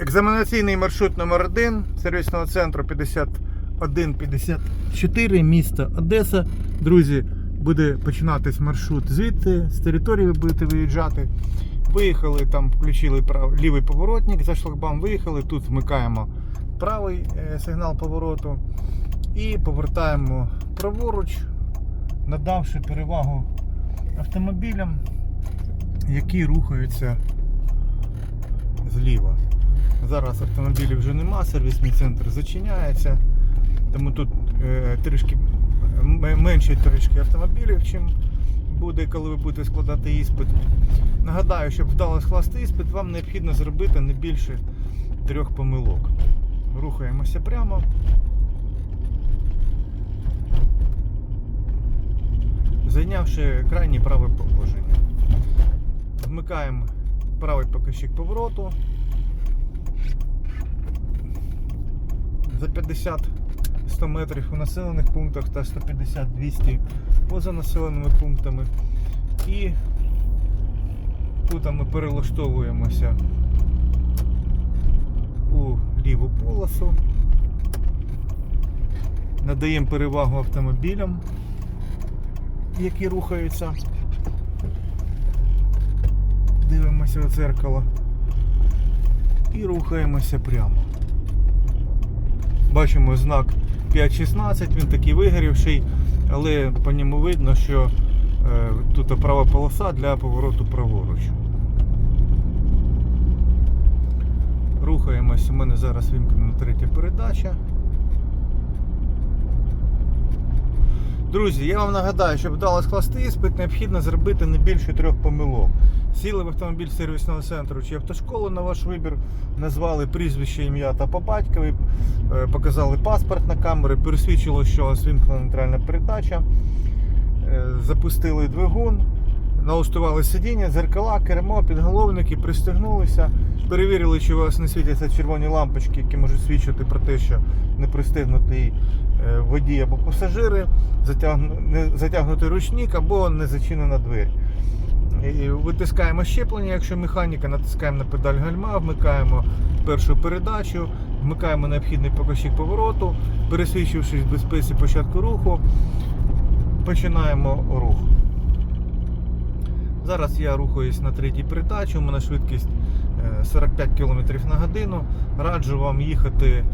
Екзаменаційний маршрут номер 1 сервісного центру 5154, місто Одеса. Друзі, буде починатись маршрут звідти, з території ви будете виїжджати. Виїхали, там включили прав... лівий поворотник, за шлагбаум виїхали, тут вмикаємо правий е, сигнал повороту і повертаємо праворуч, надавши перевагу автомобілям, які рухаються зліва. Зараз автомобілів вже нема, сервісний центр зачиняється, тому тут е, трішки менше трішки автомобілів, чим буде, коли ви будете складати іспит. Нагадаю, щоб вдало скласти іспит, вам необхідно зробити не більше трьох помилок. Рухаємося прямо. Зайнявши крайнє праве положення. Вмикаємо правий показчик повороту. За 50-100 метрів у населених пунктах та 150-200 поза населеними пунктами. І тут ми перелаштовуємося у ліву полосу. Надаємо перевагу автомобілям, які рухаються. Дивимося в дзеркало і рухаємося прямо. Бачимо знак 5.16, він такий вигорівший, але по ньому видно, що е, тут права полоса для повороту праворуч. Рухаємось, у мене зараз вимкнена третя передача. Друзі, я вам нагадаю, щоб вдало скласти іспит, необхідно зробити не більше трьох помилок. Сіли в автомобіль сервісного центру чи автошколи на ваш вибір, назвали прізвище, ім'я та по батькові, е, показали паспорт на камери, пересвідчило, що вимкнена нейтральна передача, е, запустили двигун, налаштували сидіння, зеркала, кермо, підголовники, пристегнулися, перевірили, чи у вас не світяться червоні лампочки, які можуть свідчити про те, що не пристегнутий е, водій або пасажири, затягну- затягнутий ручник або не зачинена двері. Витискаємо щеплення, якщо механіка, натискаємо на педаль гальма, вмикаємо першу передачу, вмикаємо необхідний показчик повороту, пересвідчившись в безпеці початку руху, починаємо рух. Зараз я рухаюсь на третій передачі, у мене швидкість е, 45 км на годину. Раджу вам їхати е,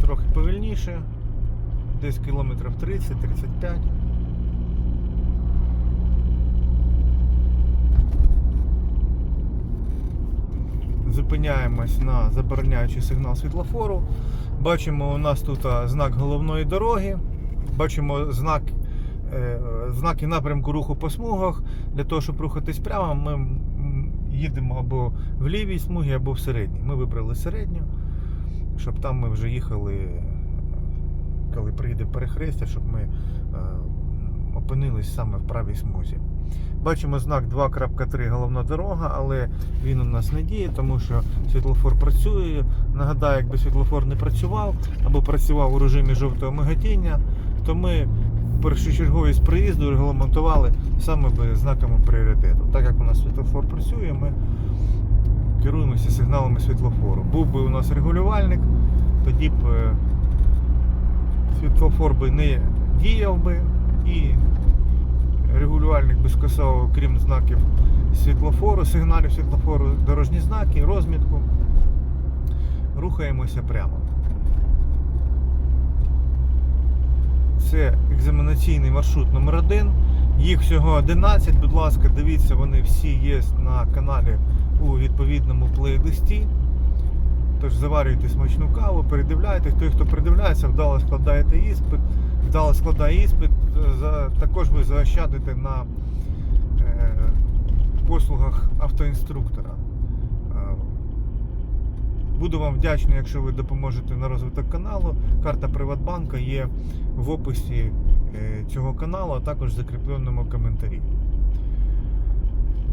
трохи повільніше, десь кілометрів 30-35. Зупиняємось на забороняючий сигнал світлофору. Бачимо, у нас тут знак головної дороги. Бачимо знак, е, знаки напрямку руху по смугах. Для того, щоб рухатись прямо, ми їдемо або в лівій смугі, або в середній. Ми вибрали середню, щоб там ми вже їхали, коли прийде перехрестя, щоб ми е, опинились саме в правій смузі. Бачимо знак 2.3 головна дорога, але він у нас не діє, тому що світлофор працює. Нагадаю, якби світлофор не працював або працював у режимі жовтого миготіння, то ми першочерговість приїзду регламентували саме би знаками пріоритету. Так як у нас світлофор працює, ми керуємося сигналами світлофору. Був би у нас регулювальник, тоді б е, світлофор би не діяв би і регулювальник скасовував, крім знаків світлофору, сигналів світлофору, дорожні знаки, розмітку. Рухаємося прямо. Це екзаменаційний маршрут номер 1 Їх всього 11. Будь ласка, дивіться, вони всі є на каналі у відповідному плейлисті. Тож заварюйте смачну каву, передивляйтесь. Той, хто передивляється, вдало складаєте іспит, вдало складає іспит. Також ви заощадите на е, послугах автоінструктора. Е, Буду вам вдячний, якщо ви допоможете на розвиток каналу. Карта Приватбанка є в описі е, цього каналу, а також в закріпленому коментарі.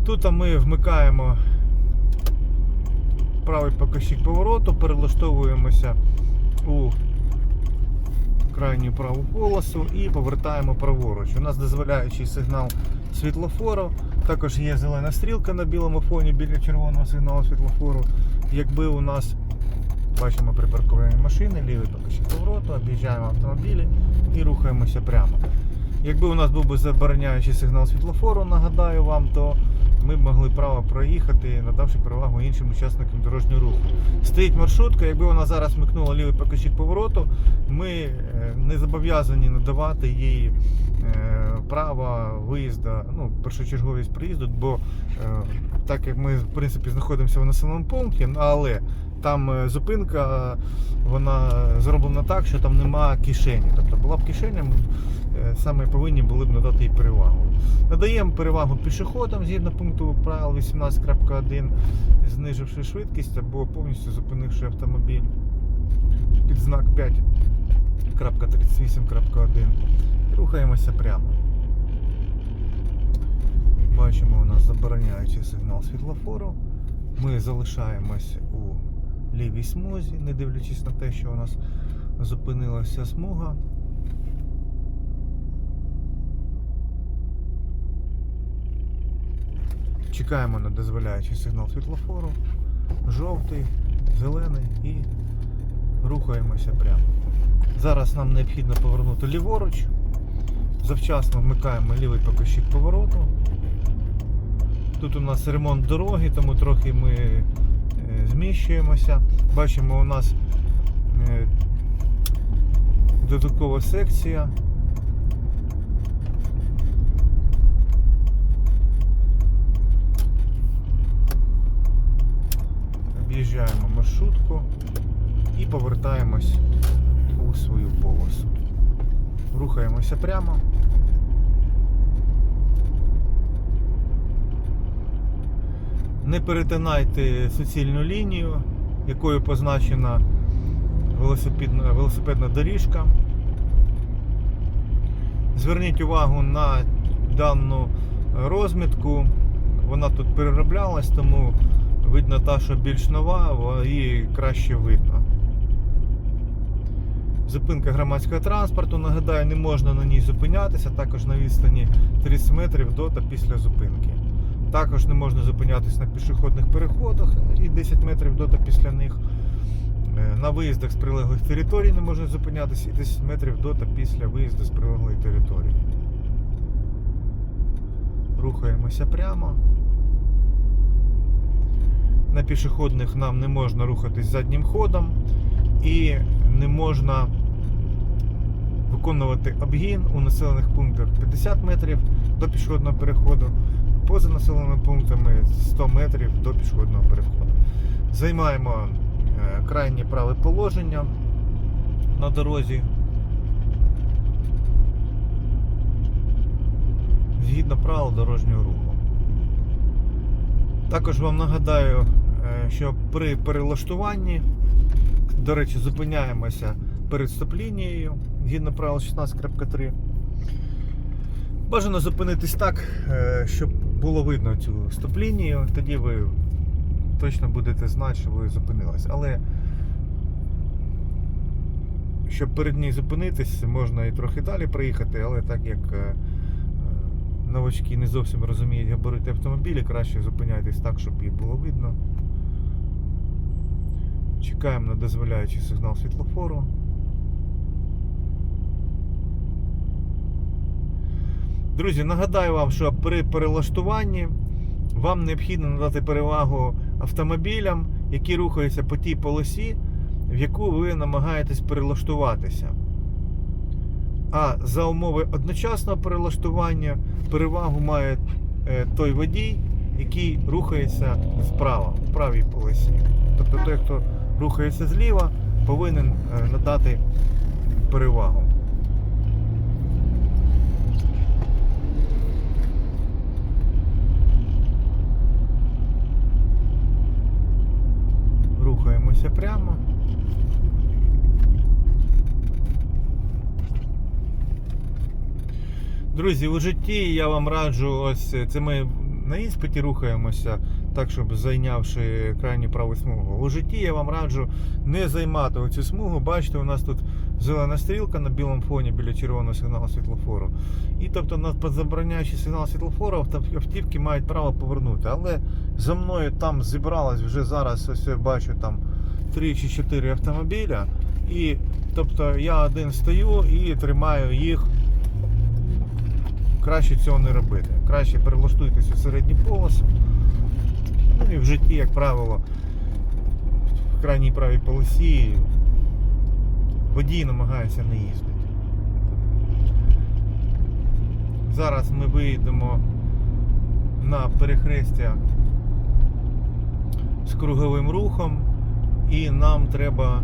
Тут ми вмикаємо правий показчик повороту, перелаштовуємося у крайню праву полосу і повертаємо праворуч. У нас дозволяючий сигнал світлофору. Також є зелена стрілка на білому фоні біля червоного сигналу світлофору. якби у нас бачимо припарковані машини, лівий покажчик повороту, об'їжджаємо автомобілі і рухаємося прямо. Якби у нас був би забороняючий сигнал світлофору, нагадаю вам, то ми б могли право проїхати, надавши перевагу іншим учасникам дорожнього руху. Стоїть маршрутка, якби вона зараз микнула лівий покажчик повороту, ми е, не зобов'язані надавати їй е, право виїзду, ну, першочерговість приїзду, бо е, так як ми в принципі знаходимося в населеному пункті, але там зупинка вона зроблена так, що там нема кишені. Тобто була б кишеня, саме повинні були б надати перевагу. Надаємо перевагу пішоходам згідно пункту правил 18.1, зниживши швидкість або повністю зупинивши автомобіль під знак 5.38.1. І Рухаємося прямо. Бачимо, у нас забороняючий сигнал світлофору. Ми залишаємось у лівій смузі, не дивлячись на те, що у нас зупинилася смуга. Чекаємо на дозволяючий сигнал світлофору. Жовтий, зелений і рухаємося прямо. Зараз нам необхідно повернути ліворуч. Завчасно вмикаємо лівий покажчик повороту. Тут у нас ремонт дороги, тому трохи ми е, зміщуємося. Бачимо, у нас е, додаткова секція. Об'їжджаємо маршрутку і повертаємось у свою полосу. Рухаємося прямо. Не перетинайте суцільну лінію, якою позначена велосипедна, велосипедна доріжка. Зверніть увагу на дану розмітку. Вона тут перероблялась, тому видно та, що більш нова, її краще видно. Зупинка громадського транспорту. Нагадаю, не можна на ній зупинятися, також на відстані 30 метрів до та після зупинки. Також не можна зупинятися на пішохідних переходах і 10 метрів до та після них. Е, На виїздах з прилеглих територій не можна зупинятися і 10 метрів до та після виїзду з прилеглої території. Рухаємося прямо. На пішохідних нам не можна рухатись заднім ходом і не можна виконувати обгін у населених пунктах 50 метрів до пішохідного переходу, поза населеними пунктами 100 метрів до пішохідного переходу. Займаємо е, крайнє праве положення на дорозі. Згідно правил дорожнього руху. Також вам нагадаю, що при перелаштуванні, до речі, зупиняємося перед стоп-лінією, правил 16.3. Бажано зупинитись так, е, щоб було видно цю стоп-лінію, тоді ви точно будете знати, що ви зупинились. Але щоб перед ній зупинитись, можна і трохи далі проїхати, але так як е, е, новачки не зовсім розуміють габарити автомобілі, краще зупиняйтесь так, щоб їх було видно. Чекаємо на дозволяючий сигнал світлофору. Друзі, нагадаю вам, що при перелаштуванні вам необхідно надати перевагу автомобілям, які рухаються по тій полосі, в яку ви намагаєтесь перелаштуватися. А за умови одночасного перелаштування перевагу має е, той водій, який рухається справа, в правій полосі. Тобто той, хто рухається зліва, повинен е, надати перевагу. Рухаємося прямо. Друзі, у житті я вам раджу, ось це ми на іспиті рухаємося, так щоб зайнявши крайню праву смугу. У житті я вам раджу не займати оцю смугу. Бачите, у нас тут зелена стрілка на білому фоні біля червоного сигналу світлофору. І тобто, на забороняючий сигнал світлофору автівки мають право повернути. Але за мною там зібралось вже зараз, ось я бачу там 3 чи 4 автомобіля. І тобто я один стою і тримаю їх. Краще цього не робити. Краще перелаштуйтесь у середній полос. Ну і в житті, як правило, в крайній правій полосі водій намагається не їздити. Зараз ми виїдемо на перехрестя з круговим рухом і нам треба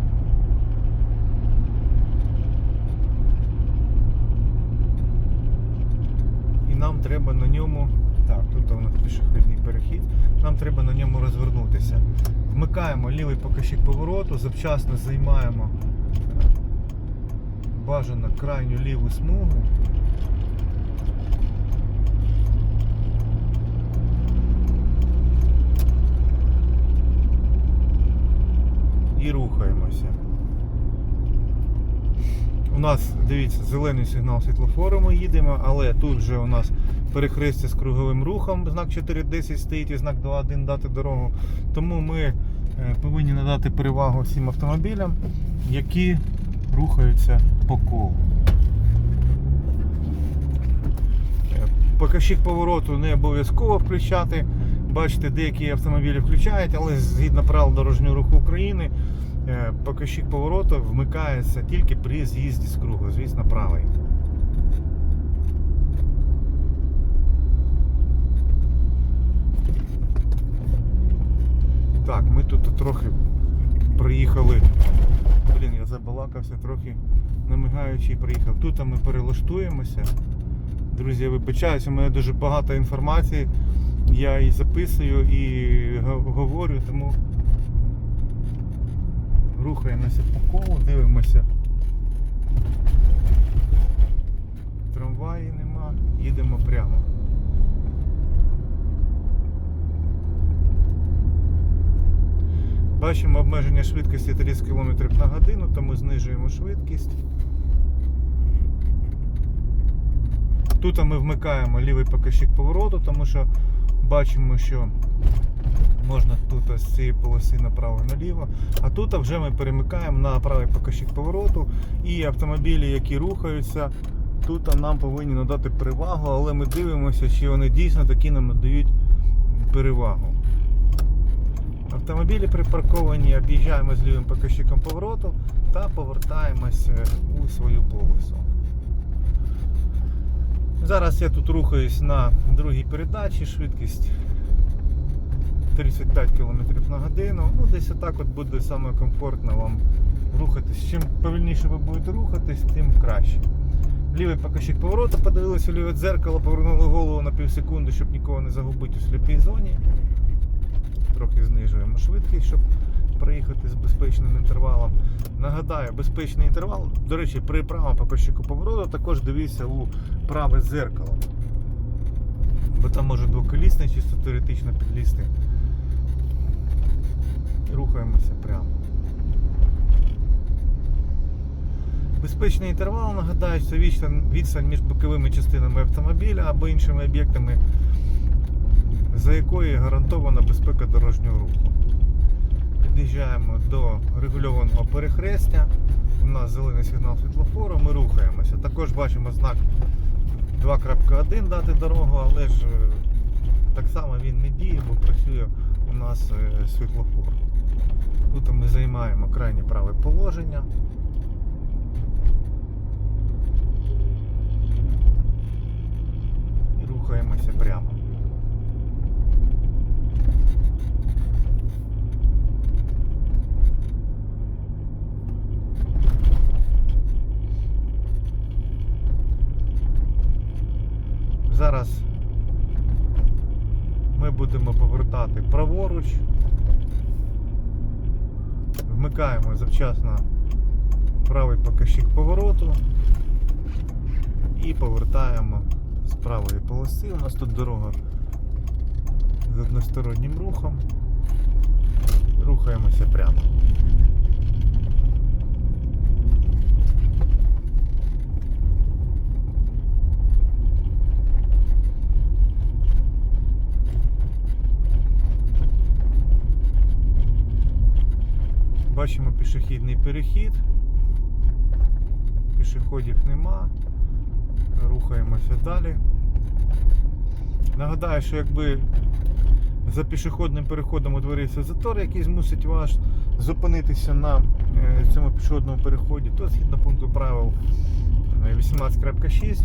і нам треба на ньому. Так, тут у нас пішохідний перехід. Нам треба на ньому розвернутися. Вмикаємо лівий покажчик повороту, завчасно займаємо е, бажано крайню ліву смугу. І рухаємося. У нас, дивіться, зелений сигнал світлофору ми їдемо, але тут вже у нас перехрестя з круговим рухом, знак 4.10 стоїть і знак 2.1 дати дорогу. Тому ми е, повинні надати перевагу всім автомобілям, які рухаються по колу. Е, Показчик повороту не обов'язково включати. Бачите, деякі автомобілі включають, але згідно правил дорожнього руху України, е, показчик повороту вмикається тільки при з'їзді з кругу, звісно, правий. Так, ми тут трохи приїхали. Блін, я забалакався трохи намигаючи приїхав. Тут ми перелаштуємося. Друзі, я вибачаюся, у мене дуже багато інформації. Я і записую, і говорю, тому рухаємося по колу, дивимося. Трамваї нема, їдемо прямо. Бачимо обмеження швидкості 30 км на годину, тому знижуємо швидкість. Тут ми вмикаємо лівий показчик повороту, тому що бачимо, що можна тут з цієї полоси направо наліво. А тут вже ми перемикаємо на правий показчик повороту і автомобілі, які рухаються, тут нам повинні надати перевагу, але ми дивимося, чи вони дійсно такі нам надають перевагу. Автомобілі припарковані, об'їжджаємо з лівим показчиком повороту та повертаємось е, у свою полосу. Зараз я тут рухаюсь на другій передачі, швидкість 35 км на годину. Ну, десь отак от буде саме комфортно вам рухатись. Чим повільніше ви будете рухатись, тим краще. Лівий показчик повороту, подивилися ліве дзеркало, повернули голову на пів секунди, щоб нікого не загубити у сліпій зоні. Трохи знижуємо швидкість, щоб проїхати з безпечним інтервалом. Нагадаю, безпечний інтервал, до речі, при правому показчику повороту також дивіться у праве дзеркало. Бо там може двоколісний, чисто теоретично підлізти. Рухаємося прямо. Безпечний інтервал, нагадаю, це відстань між боковими частинами автомобіля або іншими об'єктами, за якою гарантована безпека дорожнього руху. Під'їжджаємо до регульованого перехрестя. У нас зелений сигнал світлофору, ми рухаємося. Також бачимо знак 2.1 дати дорогу, але ж е, так само він не діє, бо працює у нас е, світлофор. Тут ми займаємо крайнє праве положення. І рухаємося прямо. Зараз ми будемо повертати праворуч. Вмикаємо завчасно правий показчик повороту і повертаємо з правої полоси. У нас тут дорога з одностороннім рухом. Рухаємося прямо. Бачимо пішохідний перехід. Пішоходів нема. Рухаємося далі. Нагадаю, що якби за пішохідним переходом утворився затор, який змусить вас зупинитися на е, цьому пішохідному переході, то згідно пункту правил е, 18.6.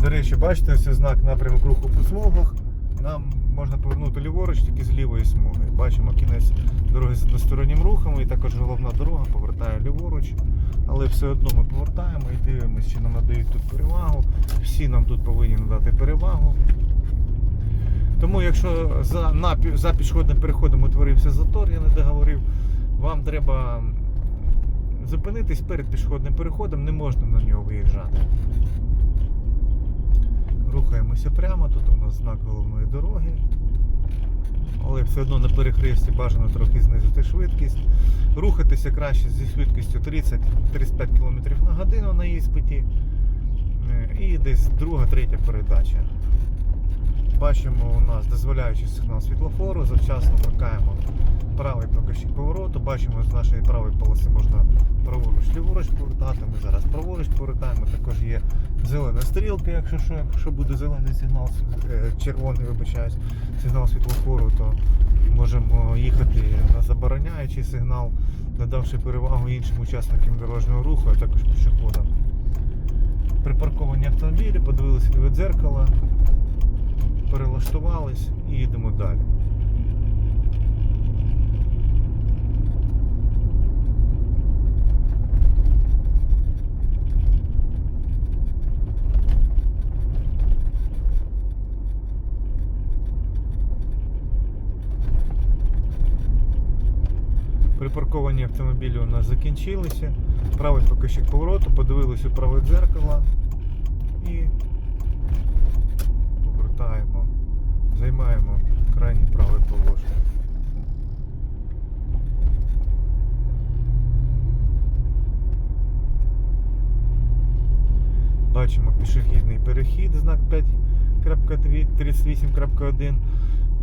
До речі, бачите, ось знак напрямок руху по смугах. Нам можна повернути ліворуч тільки з лівої смуги. Бачимо кінець дороги з одностороннім рухом, і також головна дорога повертає ліворуч. Але все одно ми повертаємо і дивимося, чи нам надають тут перевагу. Всі нам тут повинні надати перевагу. Тому якщо за, на, за пішохідним переходом утворився затор, я не договорив, вам треба зупинитись перед пішохідним переходом, не можна на нього виїжджати. Рухаємося прямо, тут у нас знак головної дороги. Але все одно на перехресті бажано трохи знизити швидкість. Рухатися краще зі швидкістю 30-35 км на годину на іспиті. Е, І десь друга, третя передача. Бачимо у нас дозволяючий сигнал світлофору, завчасно вмикаємо правий показчик повороту. Бачимо, з нашої правої полоси можна праворуч ліворуч повертати. Ми зараз праворуч повертаємо. Також є зелена стрілка, якщо що, якщо буде зелений сигнал, е, червоний, вибачаюсь, сигнал світлофору, то можемо їхати на забороняючий сигнал, надавши перевагу іншим учасникам дорожнього руху, а також пішоходам. Припарковані автомобілі, подивилися від дзеркала, перелаштувались і їдемо далі. Припарковані автомобілі у нас закінчилися. Правий показчик повороту, подивилися у праве дзеркало і повертаємо, займаємо крайнє праве положення. Бачимо пішохідний перехід, знак 5.38.1,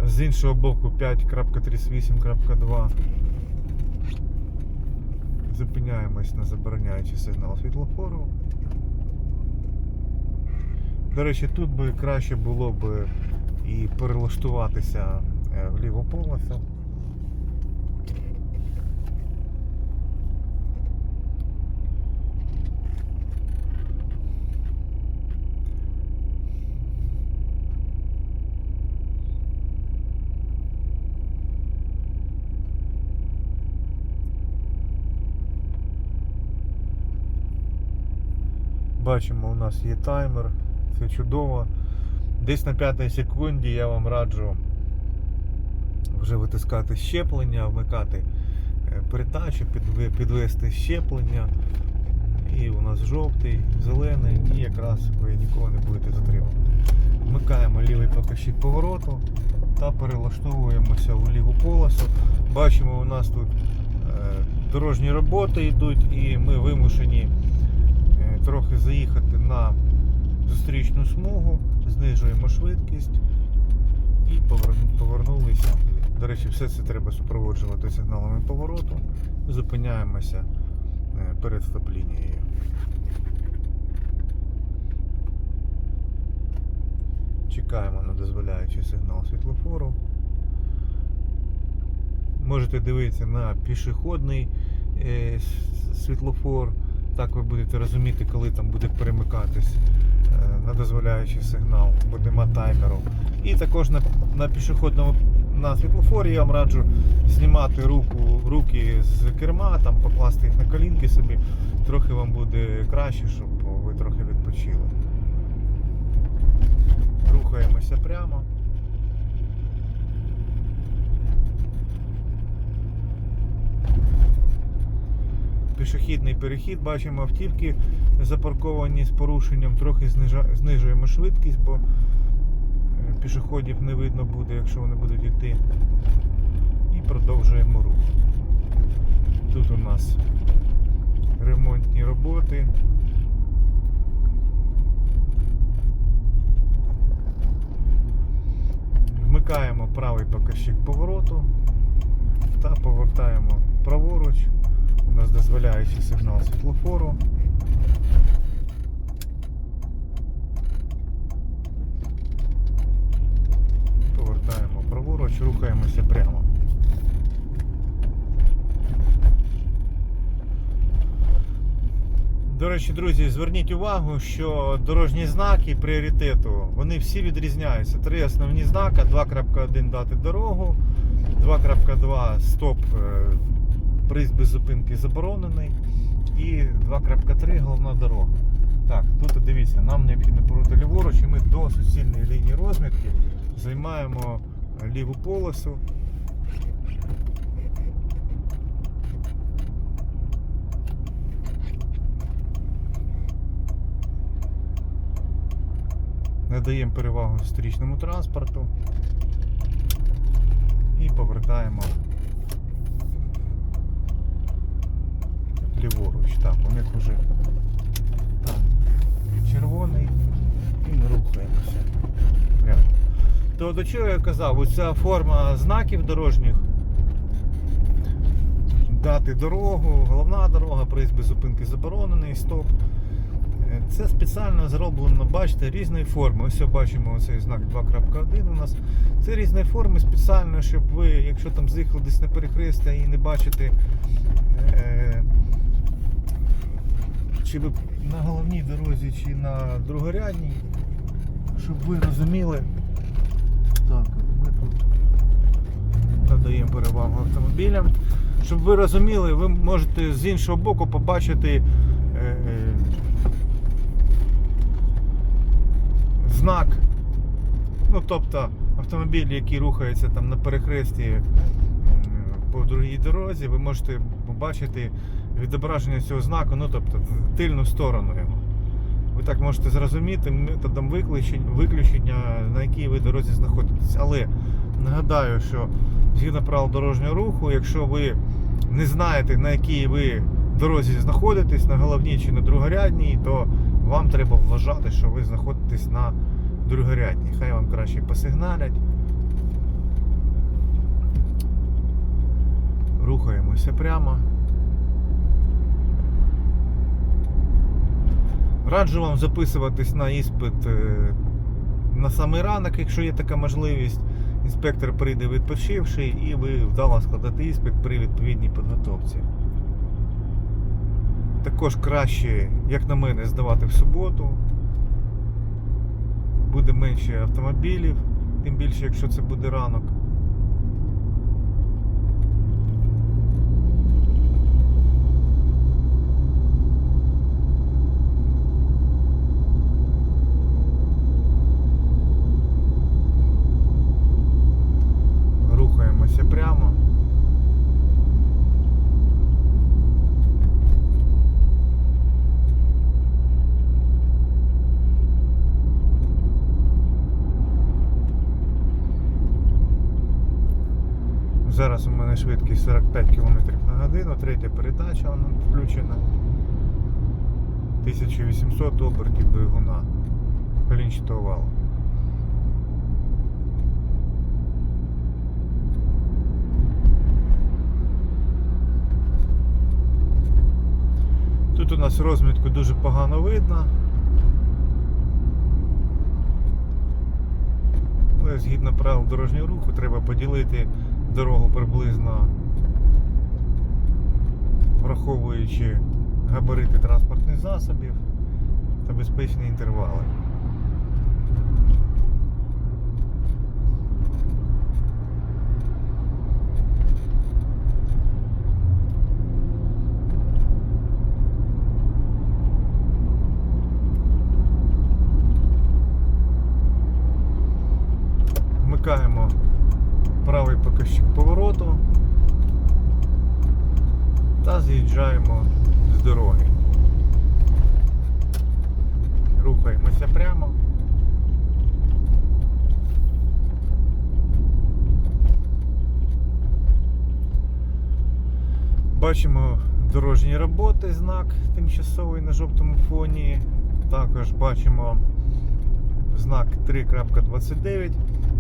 з іншого боку 5.38.2. Зупиняємось на забороняючий сигнал світлофору. До речі, тут би краще було б і перелаштуватися е, в ліву полосу. Бачимо, у нас є таймер, все чудово. Десь на п'ятій секунді я вам раджу вже витискати щеплення, вмикати е, передачу, підвести щеплення. І у нас жовтий, зелений, і якраз ви нікого не будете затримувати. Вмикаємо лівий показчик повороту та перелаштовуємося у ліву полосу. Бачимо, у нас тут е, дорожні роботи йдуть, і ми вимушені трохи заїхати на зустрічну смугу, знижуємо швидкість і повернулися. До речі, все це треба супроводжувати сигналами повороту. Зупиняємося е, перед стоп-лінією. Чекаємо на дозволяючий сигнал світлофору. Можете дивитися на пішохідний е, світлофор. Так ви будете розуміти, коли там буде перемикатись е, на дозволяючий сигнал, бо нема таймеру. І також на, на пішохідному на світлофорі я вам раджу знімати руку, руки з керма, там покласти їх на колінки собі. Трохи вам буде краще, щоб ви трохи відпочили. Рухаємося прямо. Пішохідний перехід, бачимо автівки запарковані з порушенням, трохи знижуємо швидкість, бо е, пішоходів не видно буде, якщо вони будуть йти. І продовжуємо рух. Тут у нас ремонтні роботи. Вмикаємо правий показчик повороту та повертаємо праворуч. У нас дозволяючий сигнал світлофору. Повертаємо праворуч, рухаємося прямо. До речі, друзі, зверніть увагу, що дорожні знаки пріоритету вони всі відрізняються. Три основні знака: 2.1 дати дорогу, 2.2 стоп, е, приїзд без зупинки заборонений. І 2.3 головна дорога. Так, тут дивіться, нам необхідно повернути ліворуч, і ми до суцільної лінії розмітки займаємо ліву полосу. надаємо перевагу зустрічному транспорту і повертаємо ліворуч. Так, у них вже там червоний і ми рухаємося. Прямо. То до чого я казав, оця форма знаків дорожніх. Дати дорогу, головна дорога, проїзд без зупинки заборонений, стоп. Е, Це спеціально зроблено, бачите, різної форми. Ось бачимо цей знак 2.1 у нас. Це різної форми спеціально, щоб ви, якщо там з'їхали десь на перехрестя і не бачите, е, чи на головній дорозі, чи на другорядній, щоб ви розуміли. Так, ми тут надаємо перевагу автомобілям. Щоб ви розуміли, ви можете з іншого боку побачити. е, знак. Ну, тобто автомобіль, який рухається там на перехресті м, по другій дорозі, ви можете побачити відображення цього знаку, ну тобто тильну сторону його. Ви так можете зрозуміти методом виключень- виключення, на якій ви дорозі знаходитесь. Але нагадаю, що згідно правил дорожнього руху, якщо ви не знаєте, на якій ви дорозі знаходитесь, на головній чи на другорядній, то вам треба вважати, що ви знаходитесь на другорядній. Хай вам краще посигналять. Рухаємося прямо. Раджу вам записуватись на іспит е, на самий ранок, якщо є така можливість. Інспектор прийде відпочивши і ви вдало складете іспит при відповідній підготовці. Також краще, як на мене, здавати в суботу. Буде менше автомобілів, тим більше, якщо це буде ранок. Рухаємося прямо. Зараз у мене швидкість 45 км на годину, третя передача вона включена. 1800 обертів двигуна. Колінчатого валу. Тут у нас розмітку дуже погано видно. Але згідно правил дорожнього руху треба поділити дорогу приблизно враховуючи габарити транспортних засобів та безпечні інтервали. Вмикаємо правий показчик повороту та з'їжджаємо з дороги. Рухаємося прямо. Бачимо дорожні роботи, знак тимчасовий на жовтому фоні. Також бачимо знак 3.29.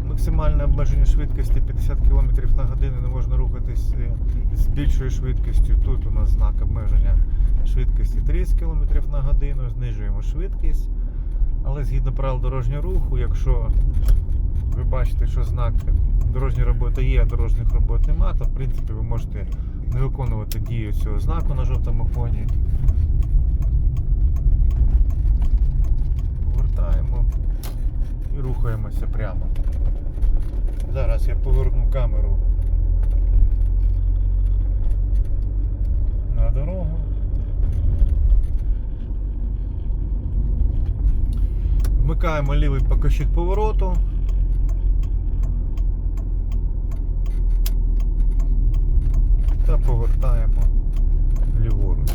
Максимальне обмеження швидкості 50 км на годину не можна рухатись е, з більшою швидкістю. Тут у нас знак обмеження швидкості 30 км на годину, знижуємо швидкість. Але згідно правил дорожнього руху, якщо ви бачите, що знак дорожньої роботи є, а дорожніх робот нема, то в принципі ви можете не виконувати дію цього знаку на жовтому фоні. Повертаємо і рухаємося прямо. Зараз я поверну камеру на дорогу. Вмикаємо лівий покажчик повороту. Та повертаємо ліворуч.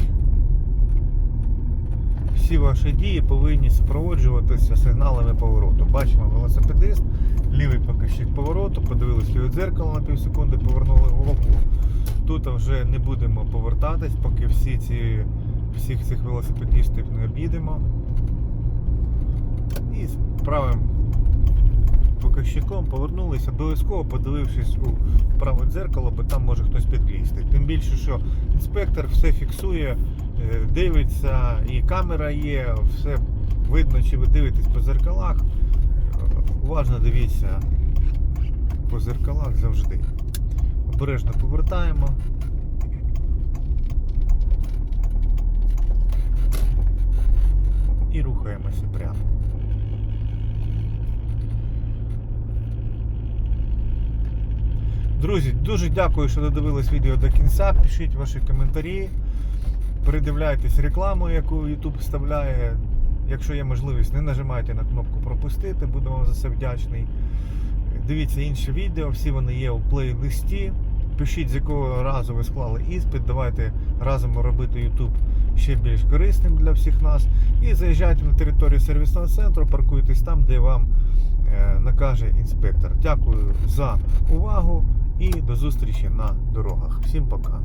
Всі ваші дії повинні супроводжуватися сигналами повороту. Бачимо велосипедист, лівий покажчик повороту, подивились ліве дзеркало на пів секунди, повернули голову. Тут вже не будемо повертатись, поки всі ці, всіх цих велосипедистів не об'їдемо. І з правим показчиком повернулися, обов'язково подивившись у праве дзеркало, бо там може хтось підлізти. Тим більше, що інспектор все фіксує, е, дивиться, і камера є, все видно, чи ви дивитесь по зеркалах. Уважно дивіться по зеркалах завжди. Обережно повертаємо. І рухаємося прямо. Друзі, дуже дякую, що додивились відео до кінця. Пишіть ваші коментарі, передивляйтесь рекламу, яку YouTube вставляє. Якщо є можливість, не нажимайте на кнопку пропустити, буду вам за це вдячний. Дивіться інші відео, всі вони є у плейлисті. Пишіть, з якого разу ви склали іспит. Давайте разом робити YouTube ще більш корисним для всіх нас. І заїжджайте на територію сервісного центру, паркуйтесь там, де вам е, накаже інспектор. Дякую за увагу і до зустрічі на дорогах. Всім пока.